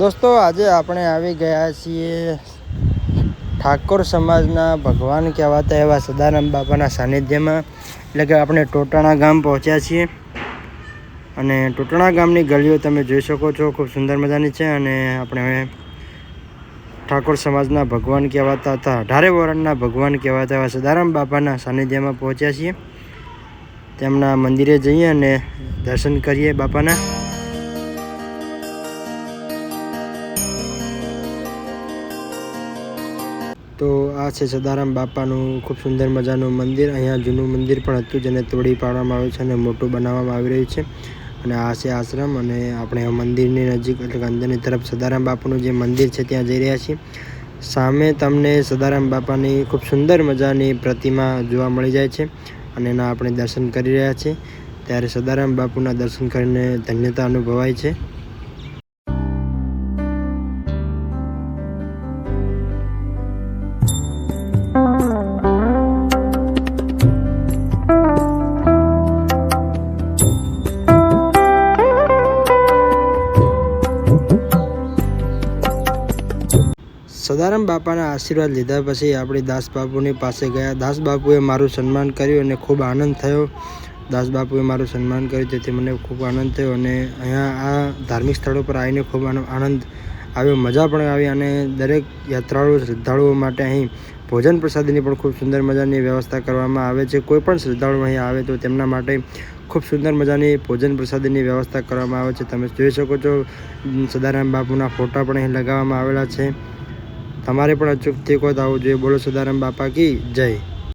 દોસ્તો, આજે આપણે આવી ગયા છીએ ઠાકોર સમાજના ભગવાન કહેવાતા એવા સદારામ બાપાના સાનિધ્યમાં. એટલે કે આપણે ટોટાણા ગામ પહોંચ્યા છીએ. અને ટોટાણા ગામની ગલીઓ તમે જોઈ શકો છો, ખૂબ સુંદર મજાની છે. અને આપણે ઠાકોર સમાજના ભગવાન કહેવાતા હતા, અઢારે વરણના ભગવાન કહેવાતા એવા સદારામ બાપાના સાનિધ્યમાં પહોંચ્યા છીએ. તેમના મંદિરે જઈએ અને દર્શન કરીએ બાપાના. તો આ છે સદારામ બાપાનું ખૂબ સુંદર મજાનું મંદિર. અહીંયા જૂનું મંદિર પણ હતું જેને તોડી પાડવામાં આવ્યું છે અને મોટું બનાવવામાં આવી રહ્યું છે. અને આ છે આશ્રમ અને આપણે મંદિરની નજીક એટલે અંદરની તરફ સદારામ બાપાનું જે મંદિર છે ત્યાં જઈ રહ્યા છીએ. સામે તમને સદારામ બાપાની ખૂબ સુંદર મજાની પ્રતિમા જોવા મળી જાય છે અને એના આપણે દર્શન કરી રહ્યા છીએ. ત્યારે સદારામ બાપુના દર્શન કરીને ધન્યતા અનુભવાય છે. સદારામ બાપાના આશીર્વાદ લીધા પછી આપણે દાસ બાપુની પાસે ગયા. દાસબાપુએ મારું સન્માન કર્યું અને ખૂબ આનંદ થયો. દાસ બાપુએ મારું સન્માન કર્યું તેથી મને ખૂબ આનંદ થયો અને અહીંયા આ ધાર્મિક સ્થળો પર આવીને ખૂબ આનંદ આવ્યો, મજા પણ આવી અને દરેક યાત્રાળુ શ્રદ્ધાળુઓ માટે અહીં ભોજન પ્રસાદીની પણ ખૂબ સુંદર મજાની વ્યવસ્થા કરવામાં આવે છે. કોઈ પણ શ્રદ્ધાળુ અહીં આવે તો તેમના માટે ખૂબ સુંદર મજાની ભોજન પ્રસાદીની વ્યવસ્થા કરવામાં આવે છે. તમે જોઈ શકો છો સદારામ બાપુના ફોટા પણ અહીં લગાવવામાં આવેલા છે. તમારે પણ અચૂકથી કોઈ આવું જોઈએ. બોલો સદારામ બાપા કી જય.